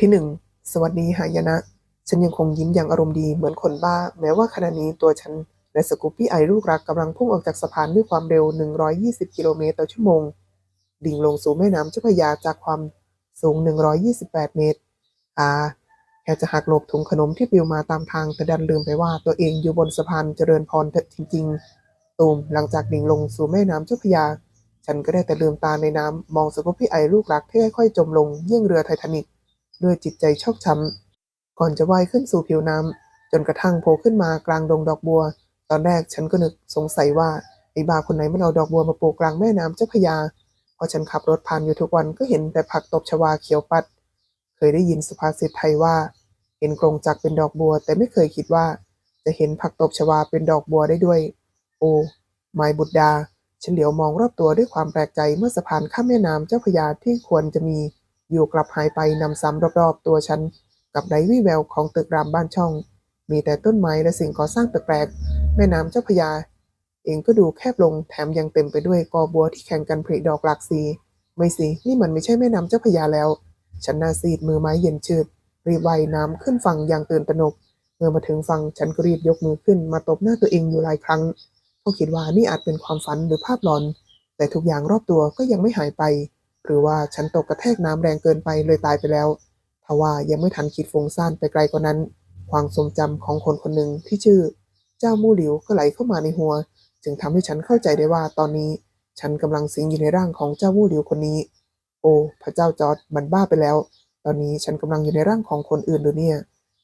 ที่หนึ่งสวัสดีหายนะ ฉันยังคงยิ้มอย่างอารมณ์ดีเหมือนคนบ้า แม้ว่าขณะนี้ตัวฉันและสกูปปี้ไอลูกรักกำลังพุ่งออกจากสะพานด้วยความเร็ว 120 กิโลเมตรต่อชั่วโมง ดิ่งลงสู่แม่น้ำเจ้าพระยาจากความสูง 128 เมตร อาแค่จะหักหลบถุงขนมที่ปลิวมาตามทางแต่ดันลืมไปว่าตัวเองอยู่บนสะพานเจริญพรจริง ๆ ตูมหลังจากดิ่งลงสู่แม่น้ำเจ้าพระยา ฉันก็ได้แต่ลืมตาในน้ำมองสกูปปี้ไอลูกรักที่ค่อยๆจมลงเยี่ยงเรือไททานิก ด้วยจิตใจชอกช้ำก่อนจะว่ายขึ้นสู่ผิวน้ำจนกระทั่งโผล่ขึ้นมากลางดงดอกบัว ตอนแรกฉันก็นึกสงสัยว่าไอ้บาคนไหนมันเอาดอกบัวมาปลูกกลางแม่น้ำเจ้าพยาพอฉันขับรถผ่านอยู่ทุกวันก็เห็นแต่ผักตบชวาเขียวปัด เคยได้ยินสุภาษิตไทยว่า เห็นกรงจักเป็นดอกบัว แต่ไม่เคยคิดว่า จะเห็นผักตบชวาเป็นดอกบัวได้ด้วย โอ้ไมบุตรดาฉันเหลียวมองรอบตัวด้วยความแปลกใจเมื่อสะพานข้ามแม่น้ำเจ้าพยาที่ควรจะมี อยู่กลับหายไปนำซ้ำรอบๆ ตัวฉันกับไร้วี่แววของตึกรามบ้านช่อง มีแต่ต้นไม้และสิ่งก่อสร้างแปลกๆแม่น้ำเจ้าพยา เองก็ดูแคบลงแถมยังเต็มไปด้วยกอบัวที่แข่งกันผลิดอกหลากสีไม่สิ นี่มันไม่ใช่แม่น้ำเจ้าพยาแล้ว ฉันนาซีดมือไม้เย็นชืด รีบว่ายน้ำขึ้นฝั่งอย่างตื่นตระหนก เมื่อมาถึงฝั่งฉันก็รีบยกมือขึ้นมาตบหน้าตัวเองอยู่หลายครั้งเพราะคิดว่านี่อาจเป็นความฝันหรือภาพหลอน แต่ทุกอย่างรอบตัวก็ยังไม่หายไป หรือว่าฉันตกกระแทกน้ำแรงเกินไปเลยตายไปแล้วทว่ายังไม่ทันคิดฟงซ่านไปไกลกว่านั้น ความทรงจำของคนคนหนึ่งที่ชื่อ เจ้ามู่หลิวก็ไหลเข้ามาในหัว จึงทำให้ฉันเข้าใจได้ว่าตอนนี้ ฉันกำลังสิงอยู่ในร่างของเจ้ามู่หลิวคนนี้ โอ้พระเจ้าจอร์ดมันบ้าไปแล้ว ตอนนี้ฉันกำลังอยู่ในร่างของคนอื่นหรือเนี่ย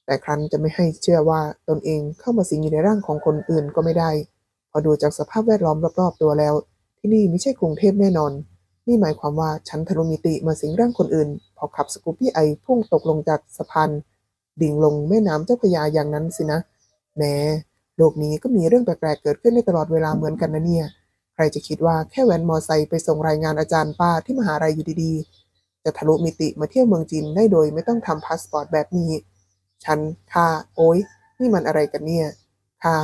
แต่ครั้นจะไม่ให้เชื่อว่าตนเองเข้ามาสิงอยู่ในร่างของคนอื่นก็ไม่ได้พอดูจากสภาพแวดล้อมรอบๆตัวแล้ว ที่นี่ไม่ใช่กรุงเทพแน่นอน นี่หมายความว่าฉันทะลุมิติมาสิงร่างคนอื่น พอขับสกูปปี้ไอพุ่งตกลงจากสะพานดิ่งลงแม่น้ำเจ้าพยาอย่างนั้นสินะแหมโลกนี้ก็มีเรื่องแปลกๆเกิดขึ้นในตลอดเวลาเหมือนกันนะเนี่ย ใครจะคิดว่าแค่แว้นมอไซค์ไปส่งรายงานอาจารย์ป้าที่มหาลัยอยู่ดีๆ จะทะลุมิติมาเที่ยวเมืองจีนได้โดยไม่ต้องทำพาสปอร์ตแบบนี้ ฉันค่าโอ้ยนี่มันอะไรกันเนี่ยค่า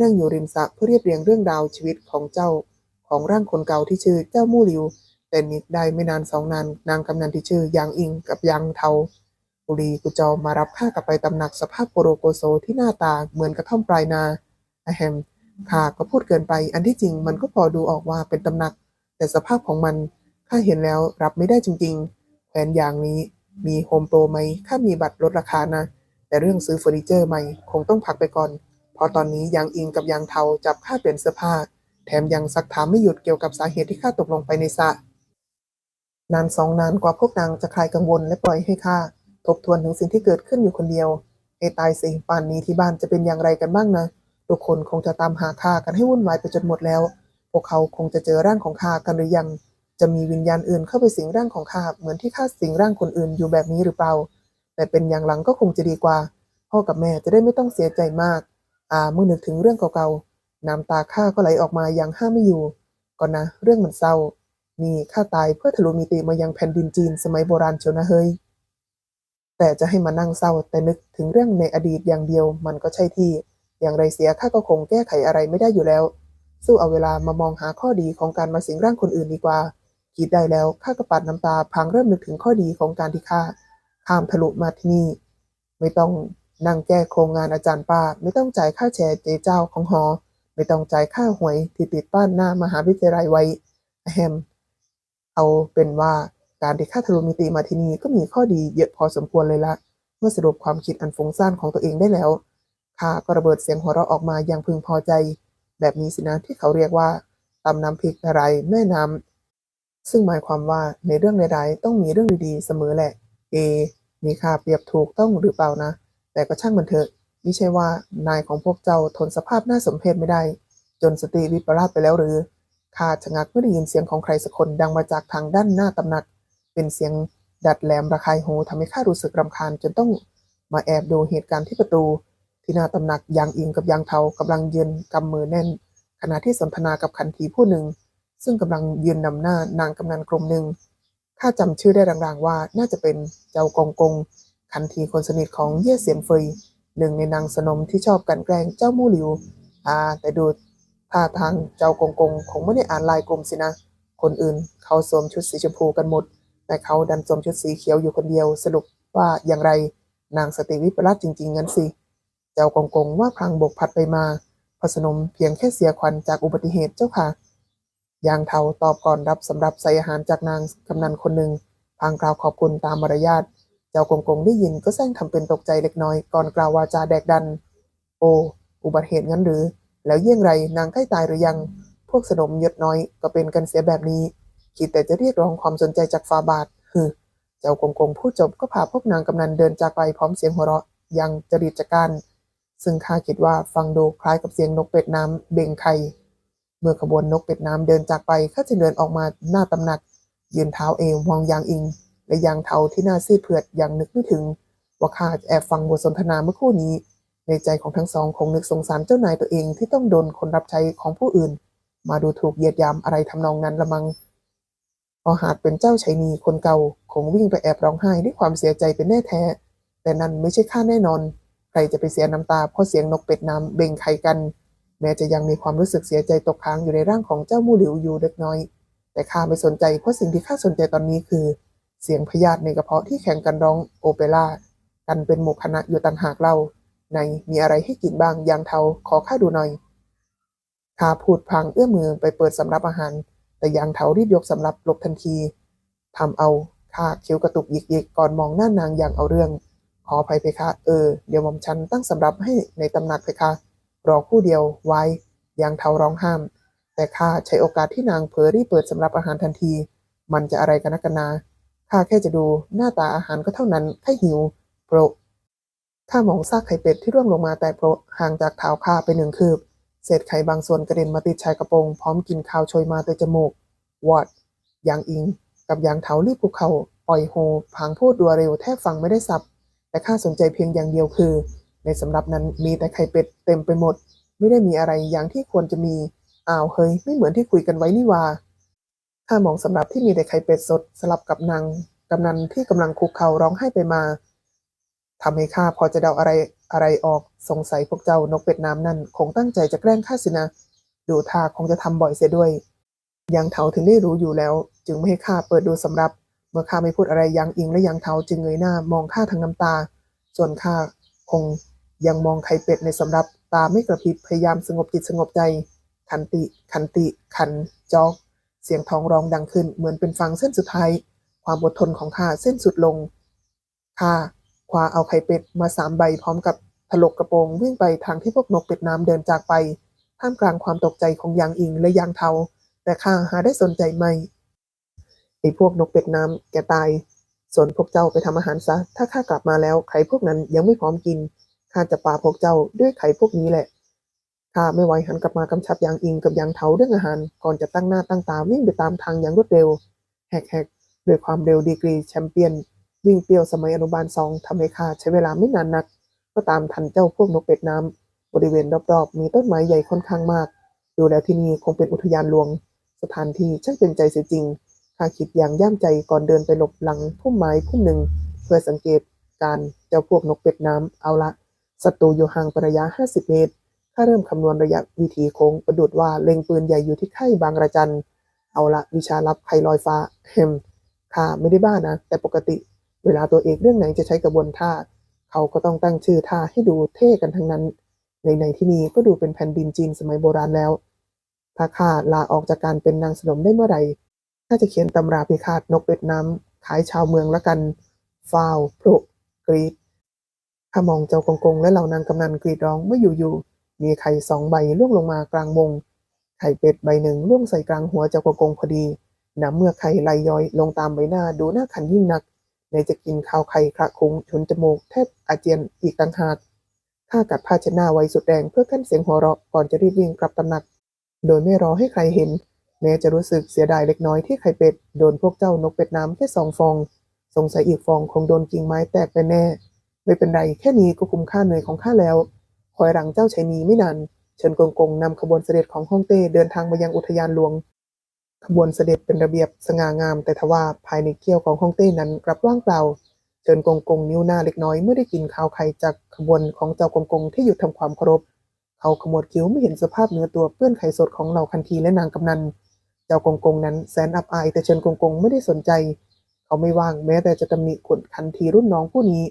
นั่งอยู่ริมสระเพื่อเรียบเรียงเรื่องราวชีวิตของเจ้า ของร่างคนเก่าที่ชื่อเจ้ามู่หลิว แต่นิดได้ไม่นานสองนานนางกำนันที่ชื่อยางอิงกับยางเทาบุรีกุจอมารับข้ากลับไปตำหนักสภาพโปโรโกโซที่หน้าตาเหมือนกระท่อมปลายนาอแฮมข้าก็พูดเกินไป อันที่จริงมันก็พอดูออกว่าเป็นตำหนัก แต่สภาพของมันข้าเห็นแล้วรับไม่ได้จริงๆแผนอย่างนี้มีโฮมโปรไหมข้ามีบัตรลดราคานะ แต่เรื่องซื้อเฟอร์นิเจอร์ใหม่คงต้องพักไปก่อน เพราะตอนนี้ยางอิงกับยางเทาจับข้าเปลี่ยนเสื้อผ้า แถมยังซักถามไม่หยุดเกี่ยวกับสาเหตุที่ข้าตกลงไปในสระ นานสองนานกว่าพวกนางจะคลายกังวลและปล่อยให้ข้าทบทวนถึงสิ่งที่เกิดขึ้นอยู่คนเดียวไอ้ตายสิป่านนี้ที่บ้านจะเป็นอย่างไรกันบ้างนะทุกคนคงจะตามหาข้ากันให้วุ่นวายไปจนหมดแล้ว พวกเขาคงจะเจอร่างของข้ากันหรือยัง จะมีวิญญาณอื่นเข้าไปสิงร่างของข้าเหมือนที่ข้าสิงร่างคนอื่นอยู่แบบนี้หรือเปล่า แต่เป็นอย่างหลังก็คงจะดีกว่า พ่อกับแม่จะได้ไม่ต้องเสียใจมาก อ่าเมื่อนึกถึงเรื่องเก่าๆน้ำตาข้าก็ไหลออกมาอย่างห้ามไม่อยู่ ก่อนนะ เรื่องมันเศร้า นี่ข้าตายเพื่อทะลุมิติมายังแผ่นดินจีนสมัยโบราณเชียวนะเฮ้ย แต่จะให้มานั่งเศร้าแต่นึกถึงเรื่องในอดีตอย่างเดียวมันก็ใช่ที่ อย่างไรเสียข้าก็คงแก้ไขอะไรไม่ได้อยู่แล้ว สู้เอาเวลามามองหาข้อดีของการมาสิงร่างคนอื่นดีกว่า คิดได้แล้วข้าก็ปัดน้ำตาพลางเริ่มนึกถึงข้อดีของการที่ข้าข้ามทะลุมาที่นี่ ไม่ต้องนั่งแก้โครงงานอาจารย์ป้า ไม่ต้องจ่ายค่าแชร์เจเจ้าของหอ ไม่ต้องจ่ายค่าหวยที่ติดป้านหน้ามหาวิทยาลัยไว้แฮม เอาเป็นว่าการที่ข้าทะลุมิติมาที่นี่ก็มีข้อดีเยอะพอสมควรเลยละ เมื่อสรุปความคิดอันฟุ้งซ่านของตัวเองได้แล้วข้าก็ระเบิดเสียงหัวเราะออกมาอย่างพึงพอใจ แบบนี้สินะที่เขาเรียกว่าตำน้ำพริกอะไรแม่น้ำซึ่งหมายความว่าในเรื่องใดๆต้องมีเรื่องดีๆเสมอแหละ เอมีค่าเปรียบถูกต้องหรือเปล่านะ แต่ก็ช่างมันเถอะมิใช่ว่านายของพวกเจ้าทนสภาพน่าสมเพชไม่ได้ จนสติวิปลาสไปแล้วหรือ ข้าชะงักเมื่อได้ยินเสียงของใครสักคนดังมาจากทางด้านหน้าตำหนัก เป็นเสียงดัดแหลมระคายหูทำให้ข้ารู้สึกรำคาญจนต้องมาแอบดูเหตุการณ์ที่ประตู ที่หน้าตำหนักยางอิงกับยางเทากำลังยืนกำมือแน่น ขณะที่สนทนากับขันทีผู้หนึ่ง ซึ่งกำลังยืนนำหน้านางกำนันกรมหนึ่งข้าจำชื่อได้รางๆว่าน่าจะเป็นเจ้ากองกงคันทีคนสนิทของเย่เสียนเฟยหนึ่งในนางสนมที่ชอบกันแกล้งเจ้ามู่หลิว อ่า แต่ดู ท่าทางเจ้ากงกงคงไม่ได้อ่านลายกลุ่มสินะ คนอื่นเขาสวมชุดสีชมพูกันหมด แต่เขาดันสวมชุดสีเขียวอยู่คนเดียวสรุปว่าอย่างไร นางสติวิปลาสจริง ๆ งั้นสิ เจ้ากงกงว่าพลางบกพัดไปมาพสนมเพียงแค่เสียขวัญจากอุบัติเหตุเจ้าค่ะยางเทาตอบก่อนรับสำหรับใส่อาหารจากนางกำนันคนหนึ่งพางกล่าวขอบคุณตามมารยาท เจ้ากงกงได้ยินก็แซงทำเป็นตกใจเล็กน้อยก่อนกล่าววาจาแดกดัน โออุบัติเหตุงั้นหรือ แล้วเยี่ยงไรนางใกล้ตายหรือยัง พวกสนมยศน้อยก็เป็นกันเสียแบบนี้ คิดแต่จะเรียกร้องความสนใจจากฟาบาทฮึเจ้ากงกงพูดจบก็พาพวกนางกำนันเดินจากไปพร้อมเสียงหัวเราะยังจริตจักการ ซึ่งข้าคิดว่าฟังดูคล้ายกับเสียงนกเป็ดน้ำเบ่งไข่ เมื่อขบวนนกเป็ดน้ำเดินจากไปข้าจึงเดินออกมาหน้าตำหนัก ยืนเท้าเอวมองยางอิง และยางเทาที่หน้าซีดเผือดอย่างนึกไม่ถึง ว่าข้าจะแอบฟังบทสนทนาเมื่อคู่นี้ ในใจของทั้งสองคงนึกสงสารเจ้านายตัวเองที่ต้องโดนคนรับใช้ของผู้อื่น มาดูถูกเหยียดยามอะไรทำนองนั้นละมังพอหากเป็นเจ้าชัยนีคนเก่าคงวิ่งไปแอบร้องไห้ด้วยความเสียใจเป็นแน่แท้ แต่นั่นไม่ใช่ข้าแน่นอน ใครจะไปเสียน้ำตาเพราะเสียงนกเป็ดน้ำเบ่งไข่กัน แม้จะยังมีความรู้สึกเสียใจตกค้างอยู่ในร่างของเจ้ามู่หลิวอยู่เล็กน้อย แต่ข้าไม่สนใจเพราะสิ่งที่ข้าสนใจตอนนี้คือ เสียงพยาธิในกระเพาะที่แข่งกันร้องโอเปร่ากันเป็นหมู่คณะอยู่ต่างหากเรา ในมีอะไรให้กินบ้างยางเทาขอข้าดูหน่อยข้าพูดพลางเอื้อมือไปเปิดสำรับอาหาร แต่ยางเทารีบยกสำรับหลบทันทีทำเอาข้าเคี้ยวกระตุกหยิกๆก่อนมองหน้านางอย่างเอาเรื่อง ขออภัยเพคะ เออ เดี๋ยวมอมฉันตั้งสำรับให้ในตำหนักเพคะ รอคู่เดียวไว้ยางเทาร้องห้าม แต่ข้าใช้โอกาสที่นางเผลอรีบเปิดสำรับอาหารทันที มันจะอะไรกันนักกันนาข้าแค่จะดูหน้าตาอาหารก็เท่านั้นแค่หิว โปร ข้ามองซากไข่เป็ดที่ร่วงลงมาแต่โปรห่างจากเท้าข้าไปหนึ่งคืบ เศษไข่บางส่วนกระเด็นมาติดชายกระโปรงพร้อมกินข้าวโชยมาแต่จมูก วอดยางอิง กับยางเถารีบภูเขาปล่อยโฮพางพูดดัวเร็วแทบฟังไม่ได้สับ แต่ข้าสนใจเพียงอย่างเดียวคือ ในสำรับนั้นมีแต่ไข่เป็ดเต็มไปหมด ไม่ได้มีอะไรอย่างที่ควรจะมีอ้าวเฮ้ยไม่เหมือนที่คุยกันไว้นี่ว่าข้ามองสำรับที่มีแต่ไข่เป็ดสดสลับกับนางกำนันที่กำลังคุกเข่าร้องไห้ไปมา ทำให้ข้าพอจะเดาอะไรอะไรออกสงสัยพวกเจ้านกเป็ดน้ำนั่นคงตั้งใจจะแกล้งข้าสินะ ดูท่าคงจะทำบ่อยเสียด้วยยังเทาถึงได้รู้อยู่แล้ว จึงไม่ให้ข้าเปิดดูสำรับ เมื่อข้าไม่พูดอะไรยังอิงและยังเทาจึงเงยหน้ามองข้าทางน้ำตา ส่วนข้าคงยังมองไข่เป็ดในสำรับตาไม่กระพริบพยายามสงบจิตสงบใจ ขันติขันติ ขันจอก เสียงท้องร้องดังขึ้นเหมือนเป็นฟังเส้นสุดท้าย ความอดทนของข้าเส้นสุดลงข้า คว้าเอาไข่เป็ดมาสามใบพร้อมกับถลกกระโปรงวิ่งไปทางที่พวกนกเป็ดน้ำเดินจากไป ท่ามกลางความตกใจของยางอิงและยางเทา แต่ข้าหาได้สนใจไม่ไอ้พวกนกเป็ดน้ำแกตาย ส่วนพวกเจ้าไปทำอาหารซะ ถ้าข้ากลับมาแล้วไข่พวกนั้นยังไม่พร้อมกินข้าจะปาพวกเจ้าด้วยไข่พวกนี้แหละข้าไม่ไหวหันกลับมากำชับยางอิงกับยางเทาเรื่องอาหาร ก่อนจะตั้งหน้าตั้งตาวิ่งไปตามทางอย่างรวดเร็วแหกๆด้วยความเร็วดีกรีแชมเปี้ยน วิ่งเปรี้ยวสมัยอนุบาลสองทำให้ข้าใช้เวลาไม่นานนัก ก็ตามทันเจ้าพวกนกเป็ดน้ำบริเวณรอบๆ มีต้นไม้ใหญ่ค่อนข้างมาก ดูแล้วที่นี่คงเป็นอุทยานหลวง สถานที่ช่างเป็นใจเสียจริงข้าคิดอย่างย่ามใจก่อนเดินไปหลบหลังพุ่มไม้พุ่มหนึ่ง เพื่อสังเกตการเจ้าพวกนกเป็ดน้ำเอาละศัตรูอยู่ห่างประยะ 50 เมตรข้าเริ่มคำนวณระยะวิถีโค้งประดุดว่าเล็งปืนใหญ่อยู่ที่ไข่บางระจัน เอาละวิชาลับไข่ลอยฟ้าเฮมข้าไม่ได้บ้านะ แต่ปกติ เวลาตัวเอกเรื่องไหนจะใช้กระบวนท่า เขาก็ต้องตั้งชื่อท่าให้ดูเท่กันทั้งนั้น ในในที่นี้ก็ดูเป็นแผ่นดินจีนสมัยโบราณแล้ว ถ้าข้าลาออกจากการเป็นนางสนมได้เมื่อไหร่ข้าจะเขียนตำราพิฆาตนกเป็ดน้ำขายชาวเมืองละกัน ฟาวโปรกรีดข้ามองเจ้ากงกงและเหล่านางกำนันกรีดร้องเมื่ออยู่ๆมีไข่สองใบล่วงลงมากลางวงไข่เป็ดใบหนึ่งล่วงใส่กลางหัวเจ้ากงกงพอดีน้ำเมื่อไข่ไหลย้อยลงตามใบหน้าดูน่าขันยิ่งนัก ในจะกินข้าวไข่คระคุ้งชนจมูกแทบอาเจียนอีกต่างหากข้ากัดผ้าเช็ดหน้าไว้สุดแรงเพื่อกั้นเสียงหัวเราะก่อนจะรีบวิ่งกลับตำหนัก โดยไม่รอให้ใครเห็น แม้จะรู้สึกเสียดายเล็กน้อยที่ไข่เป็ดโดนพวกเจ้านกเป็ดน้ำแค่สองฟอง สงสัยอีกฟองคงโดนกิ่งไม้แตกไปแน่ ไม่เป็นไรแค่นี้ก็คุ้มค่าเหนื่อยของข้าแล้ว คอยหลังเจ้าชัยนีไม่นานเชิญกงกงนำขบวนเสด็จของฮ่องเต้เดินทางมายังอุทยานหลวง ขบวนเสด็จเป็นระเบียบสง่างาม แต่ทว่าภายในเกี้ยวของฮ่องเต้นั้นกลับว่างเปล่าเชิญกงกงนิ้วหน้าเล็กน้อยเมื่อได้กินข้าวไข่จากขบวนของเจ้ากงกงที่หยุดทำความเคารพเขาขมวดคิ้วไม่เห็นสภาพเนื้อตัวเปื้อนไข่สดของเหล่าคันทีและนางกำนัน เจ้ากงกงนั้นแสนอับอายแต่เชิญกงกงไม่ได้สนใจ เขาไม่ว่างแม้แต่จะตำหนิขุนคันทีรุ่นน้องผู้นี้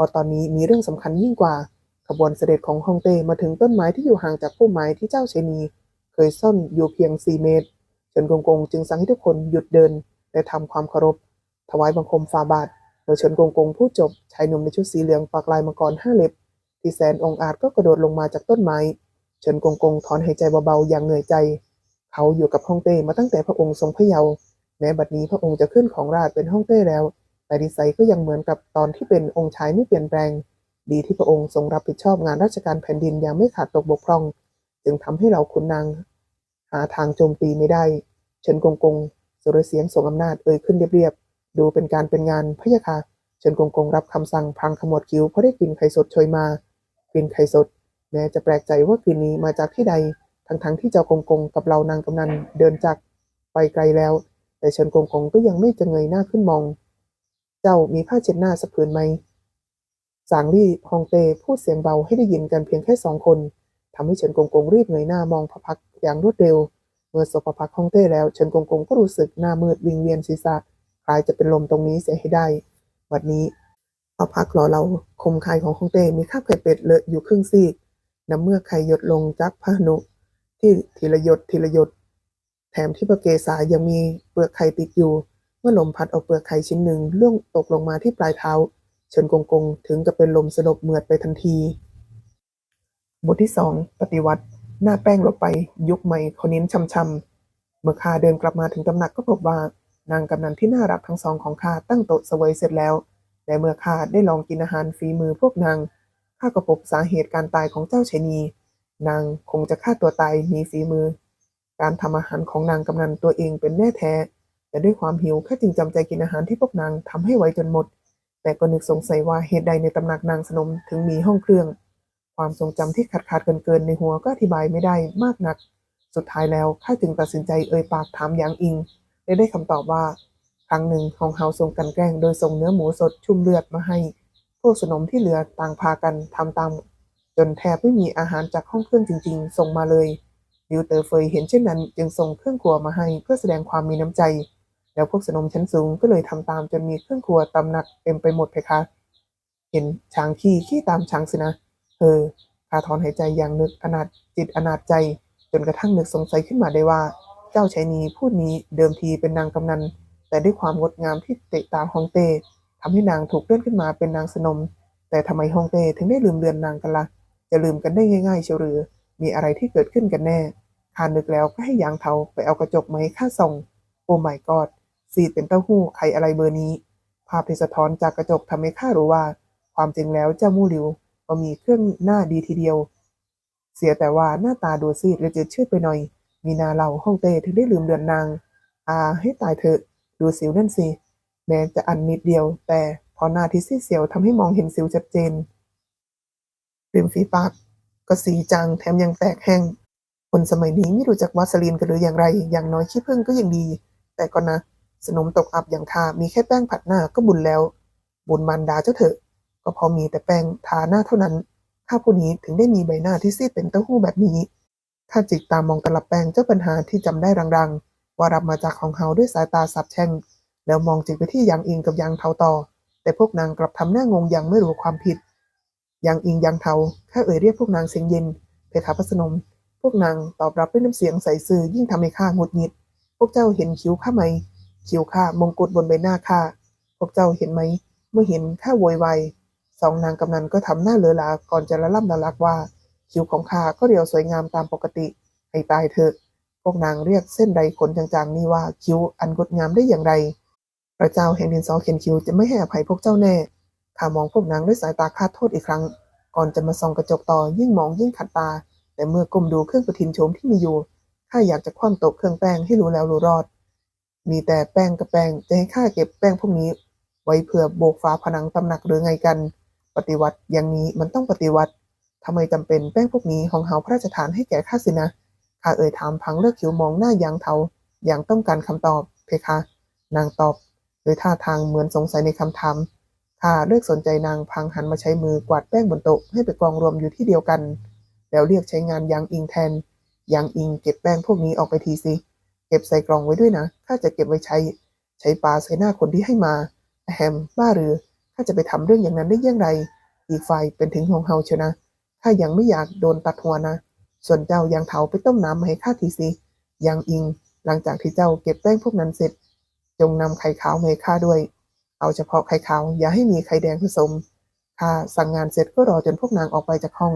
พราะตอนนี้มีเรื่องสำคัญยิ่งกว่า ขบวนเสด็จของฮ่องเต้มาถึงต้นไม้ที่อยู่ห่างจากพุ่มไม้ที่เจ้าเชนี เคยซ่อนอยู่เพียง 4 เมตร นกงกงจึงสั่งให้ทุกคนหยุดเดินและทำความเคารพ ถวายบังคมฝ่าบาทเมื่อเฉินกงกงพูดจบชายหนุ่มในชุดสีเหลืองปากลายมังกรห้าเล็บ ที่แสนองอาจก็กระโดดลงมาจากต้นไม้เฉินกงกงถอนหายใจเบาๆอย่างเหนื่อยใจ เขาอยู่กับฮ่องเต้มาตั้งแต่พระองค์ทรงพระเยาว์แม้บัดนี้พระองค์จะขึ้นของราชเป็นฮ่องเต้แล้ว แต่นิสัยก็ยังเหมือนกับตอนที่เป็นองค์ชายไม่เปลี่ยนแปลง ดีที่พระองค์ทรงรับผิดชอบงานราชการแผ่นดินอย่างไม่ขาดตกบกพร่อง จึงทำให้เราขุนนางหาทางโจมตีไม่ได้ เฉินกงกงสุรเสียงทรงอำนาจเอ่ยขึ้นเรียบๆ ดูเป็นการเป็นงานพะยะค่ะเฉินกงกงรับคำสั่งพลางขมวดคิ้วเพราะได้กลิ่นไข่สดโชยมากลิ่นไข่สด แม้จะแปลกใจว่ากลิ่นนี้มาจากที่ใด ทั้งๆที่เจ้ากงกงกับเรานางกำนันเดินจากไปไกลแล้ว แต่เฉินกงกงก็ยังไม่จะเงยหน้าขึ้นมอง เจ้ามีผ้าเช็ดหน้าสักผืนไหมสางลี่ฮองเต้พูดเสียงเบาให้ได้ยินกันเพียงแค่สองคนทำให้เฉินกงกงรีบเงยหน้ามองพระพักอย่างรวดเร็ว เมื่อสบพระพักตร์ฮ่องเต้แล้วเฉินกงกงก็รู้สึกหน้ามืดวิงเวียนศีรษะคล้ายจะเป็นลมตรงนี้เสียให้ได้วันนี้พระพักตร์หล่อเราคมคายของฮ่องเต้มีคราบไข่เป็ดเลอะอยู่ครึ่งซีกน้ำเมื่อไข่หยดลงจากพระหนุ ที่ทีละหยดทีละหยด แถมที่พระเกศายังมีเปลือกไข่ติดอยู่ เมื่อลมพัดเอาเปลือกไข่ชิ้นหนึ่งล่วงตกลงมาที่ปลายเท้า เฉินกงกงถึงกับเป็นลมสลบเหมือดไปทันที บทที่สองปฏิวัติ หน้าแป้งลบไปยุคใหม่เขาเน้นช่ำๆเมื่อข้าเดินกลับมาถึงตำหนักก็พบว่านางกำนันที่น่ารักทั้งสองของข้าตั้งโต๊ะเสวยเสร็จแล้วและเมื่อข้าได้ลองกินอาหารฝีมือพวกนางข้าก็พบสาเหตุการตายของเจ้าชายนี นางคงจะฆ่าตัวตายหนีฝีมือ การทำอาหารของนางกำนันตัวเองเป็นแน่แท้ แต่ด้วยความหิวข้าจึงจำใจกินอาหารที่พวกนางทำให้ไวจนหมด แต่ก็นึกสงสัยว่าเหตุใดในตำหนักนางสนมถึงมีห้องเครื่อง ความทรงจำที่ขาดขาดเกินเกินๆในหัวก็อธิบายไม่ได้มากนัก สุดท้ายแล้วข้าจึงตัดสินใจเอ่ยปากถามยางอิงและได้คำตอบว่า ครั้งหนึ่งของเฮาทรงกันแกล้งโดยส่งเนื้อหมูสดชุ่มเลือดมาให้ พวกสนมที่เหลือต่างพากันทำตามจนแทบไม่มีอาหารจากห้องเครื่องจริง ๆ ส่งมาเลยลิวเตอร์เฟยเห็นเช่นนั้นจึงส่งเครื่องครัวมาให้เพื่อแสดงความมีน้ำใจ แล้วพวกสนมชั้นสูงก็เลยทำตามจนมีเครื่องครัวตำหนักเต็มไปหมดเพคะ เห็นช้างขี้ขี้ตามช้างสินะ เออข้าถอนหายใจอย่างนึกอนาจจิตอนาจใจ จนกระทั่งนึกสงสัยขึ้นมาได้ว่า เจ้าชายนีผู้นี้เดิมทีเป็นนางกำนัน แต่ด้วยความงดงามที่เตะตาฮองเต้ทำให้นางถูกเลื่อนขึ้นมาเป็นนางสนม แต่ทำไมฮองเต้ถึงได้ลืมเลือนนางกันละ่ะจะลืมกันได้ง่ายๆเชียวหรือ มีอะไรที่เกิดขึ้นกันแน่ข้านึกแล้วก็ให้ยางเทาไปเอากระจกมาให้ข้าส่อง โอ้ไม่กอดสีดเป็นเต้าหู้ไข่อะไรเบอร์นี้ ภาพที่สะท้อนจากกระจกทำให้ข้ารู้ว่า ความจริงแล้วเจ้ามู่หลิว ก็มีเครื่องหน้าดีทีเดียว เสียแต่ว่าหน้าตาดูซีดและจืดชืดไปหน่อย มีนาเหล่าฮ่องเต้ถึงได้ลืมเดือนนาง อาให้ตายเถอะดูสิวนั่นสิแม้จะอันนิดเดียว แต่พอหน้าที่ซีดเสียวทำให้มองเห็นสิวชัดเจนริมฝีปากก็สีจางแถมยังแตกแห้ง คนสมัยนี้ไม่รู้จักวาสลีนกันหรืออย่างไร อย่างน้อยขี้ผึ้งก็ยังดี แต่ก็นะ สนมตกอับอย่างทามีแค่แป้งผัดหน้าก็บุญแล้ว บุญมารดาเจ้าเถอะ ก็พอมีแต่แป้งทาหน้าเท่านั้น ข้าผู้นี้ถึงได้มีใบหน้าที่ซีดเป็นเต้าหู้แบบนี้ข้าจิกตามองตลับแป้งเจ้าปัญหาที่จำได้รังๆ ว่ารับมาจากของเฮาด้วยสายตาสับแช่งแล้วมองจิกไปที่ยางอิงกับยางเทาต่อ แต่พวกนางกลับทำหน้างงอย่างไม่รู้ความผิดยางอิงยางเทาข้าเอ่ยเรียกพวกนางเสียงเย็น เพคะพระสนม พวกนางตอบรับด้วยน้ำเสียงใสซื่อยิ่งทำให้ข้าหงุดหงิด พวกเจ้าเห็นคิ้วข้าไหมคิ้วข้ามงกุฎบนใบหน้าข้าพวกเจ้าเห็นไหม เมื่อเห็นข้าโวยวาย สองนางกำนันก็ทำหน้าเหลือลาก่อนจะละล่ำละลักว่า คิ้วของข้าก็เรียวสวยงามตามปกติ ให้ตายเถอะ พวกนางเรียกเส้นใดขนจางๆนี้ว่าคิ้วอันงดงามได้อย่างไร พระเจ้าแห่งดินสอเขียนคิ้วจะไม่ให้อภัยพวกเจ้าแน่ข้ามองพวกนางด้วยสายตาคาดโทษอีกครั้ง ก่อนจะมาส่องกระจกต่อยิ่งมองยิ่งขัดตา แต่เมื่อก้มดูเครื่องประทินโฉมที่มีอยู่ข้าอยากจะคว่ำต๊ะเครื่องแป้งให้รู้แล้วรู้รอด มีแต่แป้งกับแป้งจะให้ข้าเก็บแป้งพวกนี้ ไว้เพื่อโบกฝาผนังตำหนักหรือไงกัน ปฏิวัติอย่างนี้มันต้องปฏิวัติทำไมจำเป็นแป้งพวกนี้ของเฮาพระราชทานให้แก่ข้าสินะข้าเอ่ยถามพังเลิกคิ้วมองหน้ายางเทาอย่างต้องการคำตอบเพคะ นางตอบโดยท่าทางเหมือนสงสัยในคำถามข้าเลิกสนใจนางพังหันมาใช้มือกวาดแป้งบนโต๊ะให้ไปกองรวมอยู่ที่เดียวกัน แล้วเรียกใช้งานยางอิงแทนยางอิงเก็บแป้งพวกนี้ออกไปทีสิเก็บใส่กล่องไว้ด้วยนะข้าจะเก็บไว้ใช้ ใช้ปลาใส่หน้าคนที่ให้มาแฮมบ้าหรือ ข้าจะไปทำเรื่องอย่างนั้นได้อย่างไรอีกฝ่ายเป็นถึงของเฮาเชยนะข้ายังไม่อยากโดนตัดหัวนะ ส่วนเจ้ายังเถาไปต้มน้ำมาให้ข้าทีสิยังอิงหลังจากที่เจ้าเก็บแป้งพวกนั้นเสร็จ จงนำไข่ขาวมาให้ข้าด้วย เอาเฉพาะไข่ขาวอย่าให้มีไข่แดงผสมข้าสั่งงานเสร็จก็รอจนพวกนางออกไปจากห้อง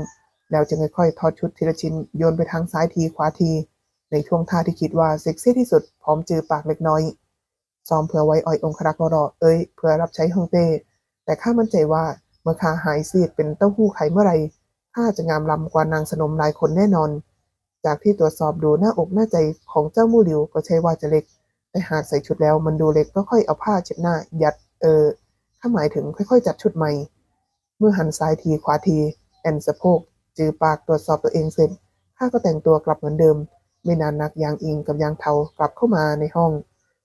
แล้วจึงค่อยๆทอดชุดทีละชิ้นโยนไปทางซ้ายทีขวาที ในท่วงท่าที่คิดว่าเซ็กซี่ที่สุดพร้อมจือปากเล็กน้อยซ้อมเพื่อไว้อ่อยองครักษ์รอเอ้ยเพื่อรับใช้ฮ่องเต้ แต่ข้ามั่นใจว่าเมื่อข้าหายซีดเป็นเต้าหู้ไข่เมื่อไรข้าจะงามลำกว่านางสนมหลายคนแน่นอน จากที่ตรวจสอบดูหน้าอกหน้าใจของเจ้ามู่หลิวก็ใช่ว่าจะเล็ก แต่หากใส่ชุดแล้วมันดูเล็กก็ค่อยเอาผ้าเช็ดหน้า ยัด เออข้าหมายถึงค่อยๆ จัดชุดใหม่ เมื่อหันซ้ายทีขวาที แอนสะโพกจือปากตรวจสอบตัวเองเสร็จข้าก็แต่งตัวกลับเหมือนเดิม ไม่นานนักยางอิงกับยางเทากลับเข้ามาในห้อง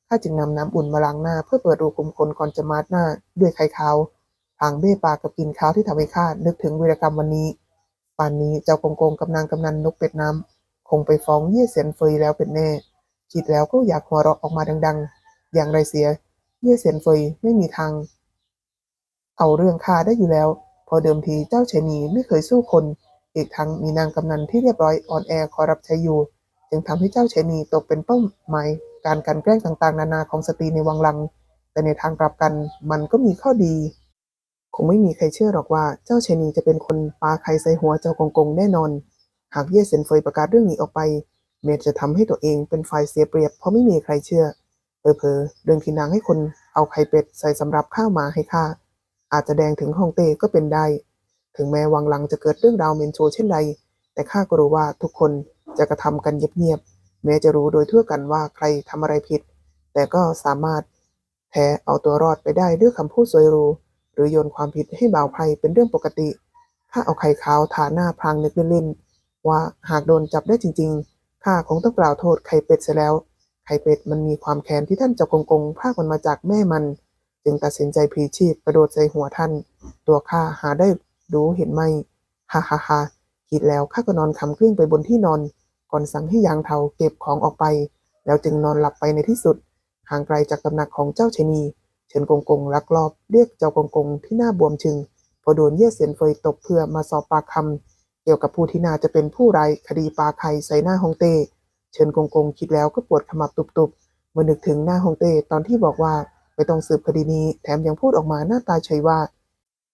ข้าจึงนำน้ำอุ่นมาล้างหน้าเพื่อเปิดรูขุมขนก่อนจะมาดหน้า ด้วยไข่ขาวพางเบ้ปากกับกินข้าวที่ทำให้ข้านึกถึงวีรกรรมวันนี้ป่านนี้เจ้ากงกงกับนางกำนันนกเป็ดน้ำคงไปฟ้องเย่เสียนเฟยแล้วเป็นแน่ คิดแล้วก็อยากหัวเราะออกมาดัง ๆ อย่างไรเสีย เย่เสียนเฟยไม่มีทาง เอาเรื่องข้าได้อยู่แล้ว พอเดิมทีเจ้าชายนีไม่เคยสู้คน อีกทั้งมีนางกำนันที่เรียบร้อยอ่อนแอคอรับใช้อยู่ จึงทำให้เจ้าชายนีตกเป็นเป้าหมาย การกันแกล้งต่างๆ นานาของสตรีในวังลัง แต่ในทางกลับกันมันก็มีข้อดี คงไม่มีใครเชื่อหรอกว่าเจ้าชนีจะเป็นคนปาไข่ใส่หัวเจ้ากงกงแน่นอน หากเย่เซนเฟยประกาศเรื่องนี้ออกไป เมดจะทำให้ตัวเองเป็นฝ่ายเสียเปรียบเพราะไม่มีใครเชื่อเผลอๆเรื่องที่นางให้คนเอาไข่เป็ดใส่สำหรับข้าวหมาให้ข้าอาจจะแดงถึงฮ่องเต้ก็เป็นได้ ถึงแม้วังหลังจะเกิดเรื่องราวเมนโชเช่นใดแต่ข้าก็รู้ว่าทุกคนจะกระทำกันเงียบๆ แม้จะรู้โดยทั่วกันว่าใครทำอะไรผิด แต่ก็สามารถแพ้เอาตัวรอดไปได้ด้วยคำพูดสวยรูหรือโยนความผิดให้บ่าวไพรเป็นเรื่องปกติ ข้าเอาไข่ขาวทาหน้าพรางนึกเล่นๆว่าหากโดนจับได้จริงๆ ข้าคงต้องกล่าวโทษไข่เป็ดเสียแล้ว ไข่เป็ดมันมีความแค้นที่ท่านเจ้ากงกงพากมันมาจากแม่มัน จึงตัดสินใจพลีชีพกระโดดใส่หัวท่าน ตัวข้าหาได้รู้เห็นไหม ฮ่าฮ่าฮ่าคิดแล้วข้าก็นอนคำกลิ้งไปบนที่นอน ก่อนสั่งให้ยางเทาเก็บของออกไป แล้วจึงนอนหลับไปในที่สุด ห่างไกลจากตำหนักของเจ้าชนี เฉินกงกงลักลอบเรียกเจ้ากงกงที่หน้าบวมชึงพอโดนเย่เสียนเฟยตบเพื่อมาสอบปากคำเกี่ยวกับผู้ที่น่าจะเป็นผู้ไรคดีปาไข่ใส่หน้าฮองเต้เฉินกงกงคิดแล้วก็ปวดขมับตุบๆเมื่อนึกถึงหน้าฮองเต้ตอนที่บอกว่าไม่ต้องสืบคดีนี้แถมยังพูดออกมาหน้าตาเฉยว่า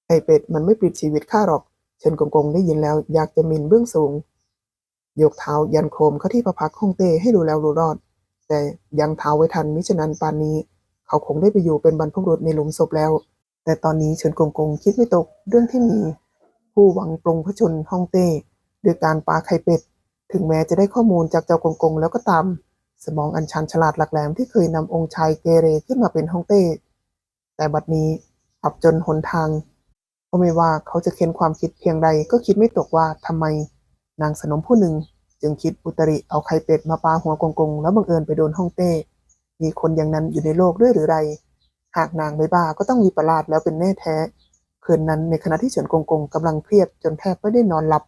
ไอเป็ดมันไม่ปิดชีวิตข้าหรอกเฉินกงกงได้ยินแล้วอยากจะมินเบื้องสูง ยกเท้ายันโคมเข้าที่พระพักตร์ฮ่องเต้ให้รู้แล้วรู้รอด แต่ยังเท้าไว้ทันมิฉะนั้นปานนี้ เขาคงได้ไปอยู่เป็นบรรพบุรุษในหลุมศพแล้ว แต่ตอนนี้เฉินกงกงคิดไม่ตกเรื่องที่มี ผู้หวังปรงพระชนฮ่องเต้ด้วยการปาไข่เป็ด ถึงแม้จะได้ข้อมูลจากเจ้ากงกงแล้วก็ตาม สมองอันชันฉลาดหลักแหลมที่เคยนำองค์ชายเกเรขึ้นมาเป็นฮ่องเต้ แต่บัดนี้อับจนหนทางก็ไม่ว่าเขาจะเค้นความคิดเพียงใดก็คิดไม่ตกว่าทำไม นางสนมผู้หนึ่งจึงคิดอุตริเอาไข่เป็ดมาปาหัวกงกงแล้วบังเอิญไปโดนฮ่องเต้ มีคนอย่างนั้นอยู่ในโลกด้วยหรือไร หากนางไม่บ้าก็ต้องมีประหลาดแล้วเป็นแน่แท้ คืนนั้นในขณะที่เฉินกงกงกำลังเครียดจนแทบไม่ได้นอนหลับ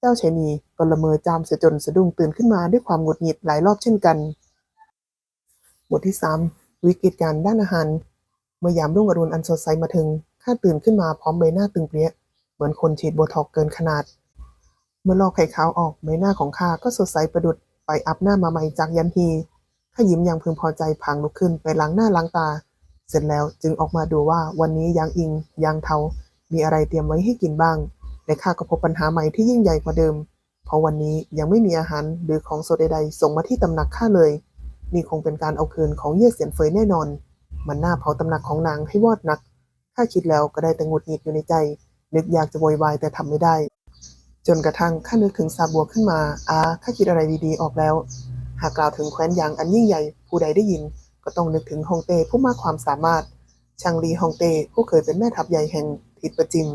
เจ้าชายนีก็ละเมอจามเสียจนสะดุ้งตื่นขึ้นมาด้วยความหงุดหงิดหลายรอบเช่นกัน บทที่สามวิกฤตการณ์ด้านอาหาร เมื่อยามรุ่งอรุณอันสดใสมาถึงข้าตื่นขึ้นมาพร้อมใบหน้าตึงเปรี้ยเหมือนคนฉีดโบท็อกเกินขนาด มื่อลอกไข่ขาวออกใบหน้าของข้าก็สดใสประดุดไปอัพหน้ามาใหม่จากยันทีข้ายิ้มอย่างพึงพอใจพลางลุกขึ้นไปล้างหน้าล้างตา เสร็จแล้วจึงออกมาดูว่าวันนี้ยางอิงยางเทา มีอะไรเตรียมไว้ให้กินบ้างและข้าก็พบปัญหาใหม่ที่ยิ่งใหญ่กว่าเดิม เพราะวันนี้ยังไม่มีอาหารหรือของสดใดๆส่งมาที่ตำหนักข้าเลย นี่คงเป็นการเอาคืนของเย่เสียนเฟยแน่นอน มันน่าเผาตำหนักของนางให้วอดนักข้าคิดแล้วก็ได้แต่งุดหงิดอยู่ในใจ นึกอยากจะโวยวายแต่ทำไม่ได้ จนกระทั่งข้านึกถึงซาบัวขึ้นมาอาข้าคิดอะไรดีๆออกแล้ว หากกล่าวถึงแคว้นยางอันยิ่งใหญ่ผู้ใดได้ยิน ก็ต้องนึกถึงฮองเต้ผู้มากความสามารถชางลีฮองเต้ผู้เคยเป็นแม่ทัพใหญ่แห่งทิศประจิม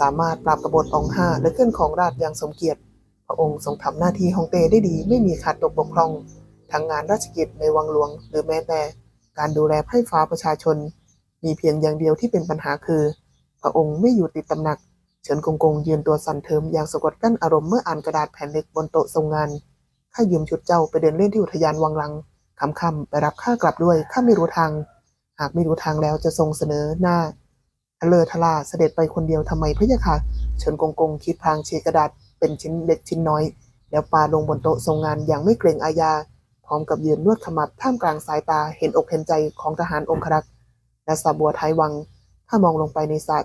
สามารถปราบกบฏอองห้าและเคลื่อนของราชอย่างสมเกียรติ พระองค์ทรงทำหน้าที่ฮองเต้ได้ดีไม่มีขาดตกบกพร่องทั้งงานราชกิจในวังหลวง หรือแม้แต่ การดูแลไพร่ฟ้าประชาชน มีเพียงอย่างเดียวที่เป็นปัญหาคือ พระองค์ไม่อยู่ติดตำหนัก เฉินกงกงยืนตัวสั่นเทิมอย่างสะกดกั้นอารมณ์เมื่ออ่านกระดาษแผ่นเล็กบนโต๊ะทรงงานข้ายืมชุดเจ้าไปเดินเล่นที่อุทยานวังลังคำคำๆไปรับข้ากลับด้วยข้าไม่รู้ทาง หากไม่รู้ทางแล้วจะทรงเสนอหน้าทะเลทลาเสด็จไปคนเดียวทำไมพะยะค่ะเฉินกงกงคิดพางเชกระดาษเป็นชิ้นเล็กชิ้นน้อย แล้วปาลงบนโต๊ะทรงงานอย่างไม่เกรงอาญาพร้อมกับยืนนวดขมับท่ามกลางสายตาเห็นอกเห็นใจของทหารองครักษ์และสาบัวท้ายวัง ถ้ามองลงไปในสระ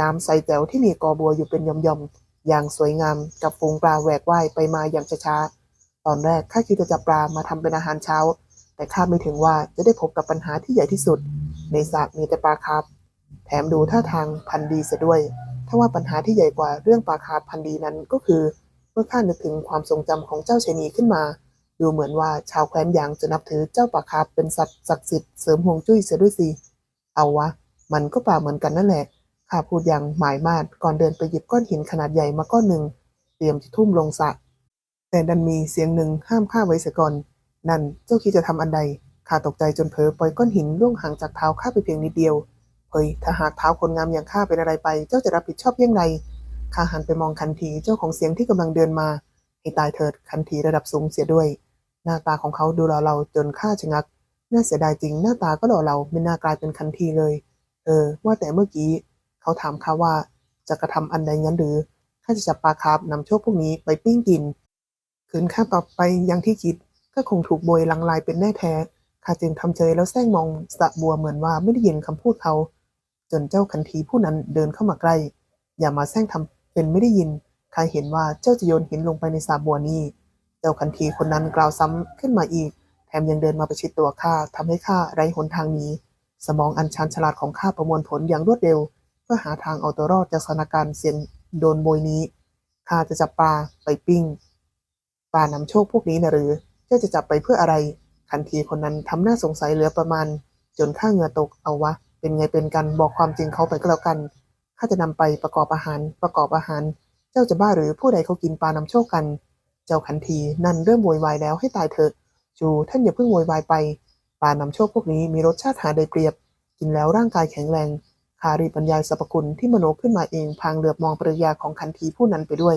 น้ำใสแจ๋วที่มีกอบัวอยู่เป็นย่อมๆ อย่างสวยงามกับฝูงปลาแหวกว่ายไปมาอย่างช้าๆ ตอนแรกข้าคิดจะจับปลามาทำเป็นอาหารเช้า แต่คาดไม่ถึงว่าจะได้พบกับปัญหาที่ใหญ่ที่สุด ในสระมีแต่ปลาคาร์ฟแถมดูท่าทางพันดีเสียด้วย ถ้าว่าปัญหาที่ใหญ่กว่าเรื่องปลาคาร์ฟพันดีนั้นก็คือ เมื่อข้านึกถึงความทรงจำของเจ้าชายนีขึ้นมา ดูเหมือนว่าชาวแคว้นยางจะนับถือเจ้าปลาคาร์ฟเป็นสัตว์ศักดิ์สิทธิ์เสริมฮวงจุ้ยเสียด้วยสิ เอาวะ มันก็ปลาเหมือนกันนั่นแหละ ข้าพูดอย่างหมายมาดก่อนเดินไปหยิบก้อนหินขนาดใหญ่มาก้อนหนึ่ง เตรียมจะทุ่มลงสระแต่ดันมีเสียงหนึ่งห้ามข้าไว้เสียก่อน นั่นเจ้าคิดจะทำอันใดข้าตกใจจนเผลอปล่อยก้อนหินล่วงห่างจากเท้าข้าไปเพียงนิดเดียวเฮ้ยถ้าหากเท้าคนงามอย่างข้าเป็นอะไรไป เจ้าจะรับผิดชอบเยี่ยงไรข้าหันไปมองคันทีเจ้าของเสียงที่กำลังเดินมาให้ตายเถิดคันทีระดับสูงเสียด้วย หน้าตาของเขาดูหล่อเราจนข้าชะงักน่าเสียดายจริงหน้าตาก็หล่อเราไม่น่ากลายเป็นคันทีเลย เออ ว่าแต่เมื่อกี้ เขาถามข้าว่าจะกระทำอันใดงั้นหรือ ข้าจะจับปลาคาร์ฟนำโชคพวกนี้ไปปิ้งกิน คืนข้าตอบไปย่างที่คิด ก็คงถูกโบยลังลายเป็นแน่แท้ ข้าจึงทำเฉยแล้วแซงมองสะบัวเหมือนว่าไม่ได้ยินคำพูดเขา จนเจ้าคันทีผู้นั้นเดินเข้ามาใกล้ อย่ามาแซงทำเป็นไม่ได้ยิน ข้าเห็นว่าเจ้าจะโยนหินลงไปในสาบัวนี้ เจ้าคันทีคนนั้นกล่าวซ้ำขึ้นมาอีก แถมยังเดินมาประชิดตัวข้าทำให้ข้าไร้หนทางหนี้สมองอันชันฉลาดของข้าประมวลผลอย่างรวดเร็ว เพื่อหาทางเอาตัวรอดจากสถานการณ์เสี่ยงโดนโบยนี้ข้าจะจับปลาไปปิ้งปลานำโชคพวกนี้นะหรือเจ้าจะจับไปเพื่ออะไรคันทีคนนั้นทำหน้าสงสัยเหลือประมาณ จนข้าเหงื่อตกเอาวะ เป็นไงเป็นกันบอกความจริงเขาไปก็แล้วกันข้าจะนำไปประกอบอาหารประกอบอาหาร เจ้าจะบ้าหรือผู้ใดเขากินปลานำโชคกัน เจ้าคันทีนั่นเริ่มโวยวายแล้วให้ตายเถอะจูท่านอย่าเพิ่งโวยวายไปปลานำโชคพวกนี้มีรสชาติหาได้เปรียบ กินแล้วร่างกายแข็งแรงารีบรรยายสรรพคุณที่มโนขึ้นมาเองพางเหลือบมองปริยาของคันทีผู้นั้นไปด้วย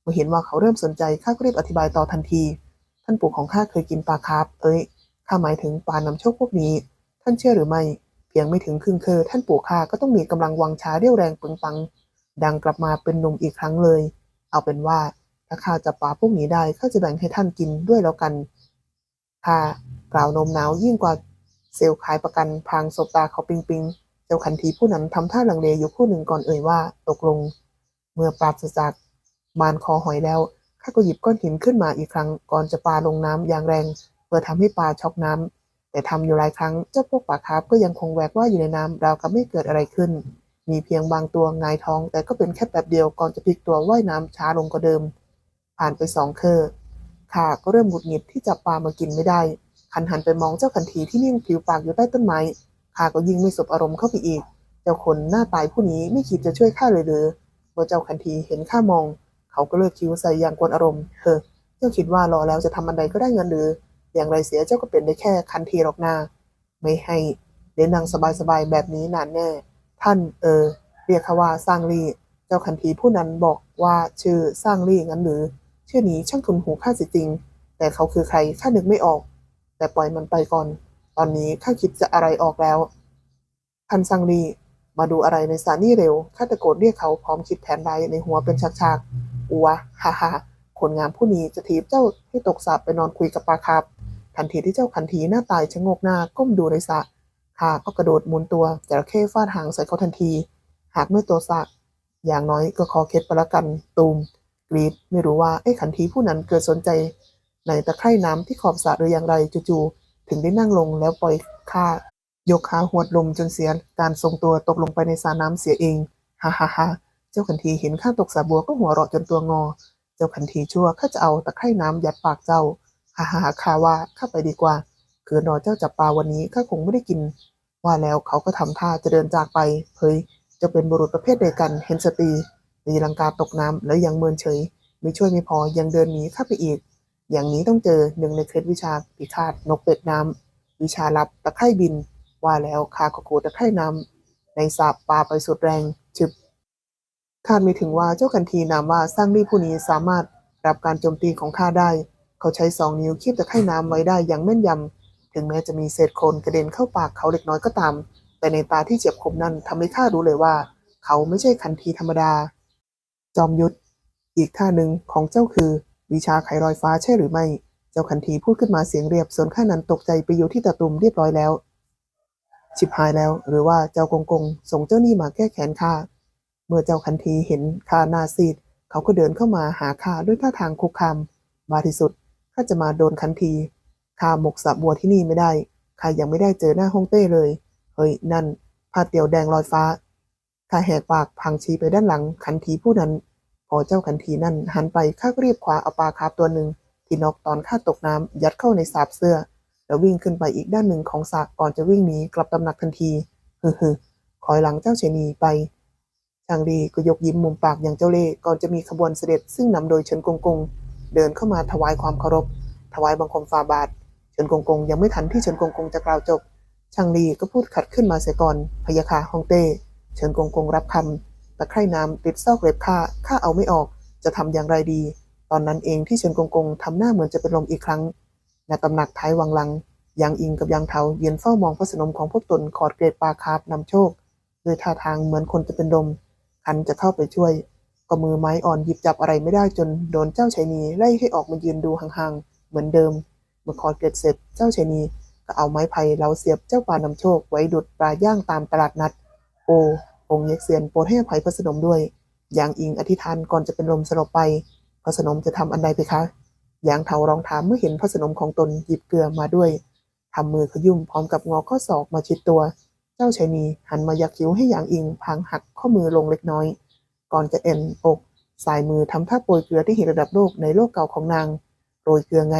เมื่อเห็นว่าเขาเริ่มสนใจข้าก็รีบอธิบายต่อทันที ท่านปู่ของข้าเคยกินปลาคาร์ฟเอ้ยข้าหมายถึงปลานำโชคพวกนี้ ท่านเชื่อหรือไม่ เพียงไม่ถึงครึ่งเคอท่านปู่ข้าก็ต้องมีกำลังวังชาเรี่ยวแรงปึงปัง ดังกลับมาเป็นหนุ่มอีกครั้งเลย เอาเป็นว่าถ้าข้าจับปลาพวกนี้ได้ข้าจะแบ่งให้ท่านกินด้วยแล้วกันข้ากล่าวโนมน้าวยิ่งกว่าเซลล์ขายประกันพางสบตาเขาปิงปิง เจ้าคันทีผู้นั้นทำท่าลังเลอยู่ครู่หนึ่งก่อนเอ่ยว่า ตกลง เมื่อปราศจากมานคอหอยแล้วข้าก็หยิบก้อนหินขึ้นมาอีกครั้ง ก่อนจะปาลงน้ำอย่างแรง เพื่อทำให้ปลาช็อกน้ำแต่ทำอยู่หลายครั้งเจ้าพวกปลาคาร์ฟก็ยังคงแหวกว่าอยู่ในน้ำราวกับไม่เกิดอะไรขึ้น มีเพียงบางตัวงายท้อง แต่ก็เป็นแค่แป๊บเดียวก่อนจะพลิกตัวว่ายน้ำช้าลงกว่าเดิม ผ่านไปสองเคอข้าก็เริ่มหงุดหงิดที่จับปลามากินไม่ได้คันหันไปมองเจ้าคันทีที่นิ่งผิวปากอยู่ใต้ต้นไม้ ข้าก็ยิ่งไม่สบอารมณ์เข้าไปอีก เจ้าคนหน้าตายผู้นี้ไม่คิดจะช่วยข้าเลยหรือเมื่อเจ้าคันทีเห็นข้ามอง เขาก็เลิกคิ้วใส่อย่างกวนอารมณ์เฮ้อเจ้าคิดว่ารอแล้วจะทำอันใดก็ได้เงินหรือ อย่างไรเสียเจ้าก็เป็นได้แค่คันทีหรอกนาไม่ให้เดินนางสบายๆแบบนี้นานแน่ ท่านเออ เรียกว่าสร้างลี่ เจ้าคันทีผู้นั้นบอกว่าชื่อสร้างลี่งั้นหรือ ชื่อนี้ช่างทุนหูข้าสิจริง แต่เขาคือใครข้านึกไม่ออก แต่ปล่อยมันไปก่อน ตอนนี้ข้าคิดจะอะไรออกแล้วท่านซังลีมาดูอะไรในสานี่เร็วข้าตะโกนเรียกเขาพร้อมคิดแผนใดในหัวเป็นฉากๆอัวฮ่าฮ่าคนงามผู้นี้จะทีบเจ้าให้ตกสาบไปนอนคุยกับปลาคาบทันทีที่เจ้าคันทีหน้าตายชะงกหน้าก้มดูในสระข้าก็กระโดดหมุนตัวจระเข้ฟาดหางใส่เขาทันที หากไม่ตัวสระอย่างน้อยก็คอเคล็ดไปละกันตูมกรีดไม่รู้ว่าไอ้ขันทีผู้นั้นเกิดสนใจ ในตะไคร่น้ำที่ขอบสระหรืออย่างไรจู่ๆ ถึงได้นั่งลงแล้วปล่อยข้ายกขาหวดลมจนเสียการทรงตัวตกลงไปในสระน้ำเสียเองฮ่าฮ่าฮ่าเจ้าขันทีเห็นข้าตกสระบัวก็หัวเราะจนตัวงอ เจ้าขันทีชั่วข้าจะเอาตะไคร่น้ำยัดปากเจ้าฮ่าฮ่าฮ่าข้าว่าข้าไปดีกว่า คืนรอเจ้าจับปลาวันนี้ข้าคงไม่ได้กิน ว่าแล้วเขาก็ทำท่าจะเดินจากไปเฮ้ยจะเป็นบุรุษประเภทใดกันเห็นสตีตีลังกาตกน้ำแล้วยังเมินเฉย ไม่ช่วยไม่พอยังเดินหนีข้าไปอีก อย่างนี้ต้องเจอหนึ่งในเคล็ดวิชาพิฆาตนกเป็ดน้ำ วิชาลับตะไคร่บิน ว่าแล้วข้ากโกตะไคร่น้ำในสาบปลาไปสุดแรงฉึบคาดไม่ถึงว่าเจ้าคันทีนามว่าสร้างรีผู้นี้สามารถรับการโจมตีของข้าได้ เขาใช้สองนิ้วคีบตะไคร่น้ำไว้ได้อย่างแม่นยำถถึงแม้จะมีเศษโคลนกระเด็นเข้าปากเขาเล็กน้อยก็ตาม แต่ในตาที่เจ็บคมนั้นทำให้ข้ารู้เลยว่า เขาไม่ใช่คันทีธรรมดา จอมยุทธอีกท่าหนึ่งของเจ้าคือ วิชาไขรอยฟ้าใช่หรือไม่ เจ้าคันทีพูดขึ้นมาเสียงเรียบ ส่วนข้านั้นตกใจไปอยู่ที่ตะตุ่มเรียบร้อยแล้ว ชิบหายแล้ว หรือว่าเจ้ากงกงส่งเจ้านี่มาแก้แค้นข้า เมื่อเจ้าคันทีเห็นข้าหน้าซีด เขาก็เดินเข้ามาหาข้าด้วยท่าทางคุกคาม มาที่สุดข้าจะมาโดนคันที ข้าหมกสะบัวที่นี่ไม่ได้ ข้ายังไม่ได้เจอหน้าฮ่องเต้เลย เฮ้ยนั่นผ้าเตียวแดงลอยฟ้าข้าแหกปากพังชี้ไปด้านหลังคันทีผู้นั้น พอเจ้าคันทีนั่นหันไปข้าก็รีบคว้าเอาปลาคาร์ฟตัวหนึ่งที่นกตอนข้าตกน้ำยัดเข้าในสาบเสื้อ แล้ววิ่งขึ้นไปอีกด้านหนึ่งของสระก่อนจะวิ่งหนีกลับตำหนักทันทีฮึฮึคอยหลังเจ้าเชนีไปชางรีก็ยกยิ้มมุมปากอย่างเจ้าเล่ห์ก่อนจะมีขบวนเสด็จซึ่งนำโดยเฉินกงกง เดินเข้ามาถวายความเคารพ ถวายบังคมฝ่าบาทเฉินกงกงยังไม่ทันที่เฉินกงกงจะกล่าวจบชางรีก็พูดขัดขึ้นมาเสียก่อนพยาคาฮองเต้เฉินกงกงรับคำตะไคร่น้ำติดซอกเล็บข้าข้าเอาไม่ออก จะทำอย่างไรดี ตอนนั้นเองที่เฉินกงกงทำหน้าเหมือนจะเป็นลมอีกครั้งณตำหนักท้ายวังลังยางอิงกับยางเทายืนเฝ้ามองพระสนมของพวกตนขอดเกรดปลาคาร์ฟนำโชคด้วยท่าทางเหมือนคนจะเป็นลมคันจะเข้าไปช่วย ก็มือไม้อ่อนหยิบจับอะไรไม่ได้จนโดนเจ้าชายนีไล่ให้ออกมายืนดูห่างๆเหมือนเดิม เมื่อคอดเกรดเสร็จเจ้าชายนีก็เอาไม้ไผ่เหลาเสียบเจ้าปลานำโชคไว้ดุดปลาย่างตามตลาดนัด โอ งค์เยกเซียนโปรดให้อภัยพระสนมด้วยยางอิงอธิษฐานก่อนจะเป็นลมสลบไป พระสนมจะทำอันใดไปคะยางเทาร้องถามเมื่อเห็นพระสนมของตนหยิบเกลือมาด้วยทำมือขยุ่มพร้อมกับงอข้อศอกมาชิดตัว เจ้าชายนีหันมายักคิ้วให้ยางอิงพังหักข้อมือลงเล็กน้อย ก่อนจะเอ็นอก สายมือทำท่าโปรยเกลือที่เห็นระดับโลกในโลกเก่าของนาง โรยเกลือไง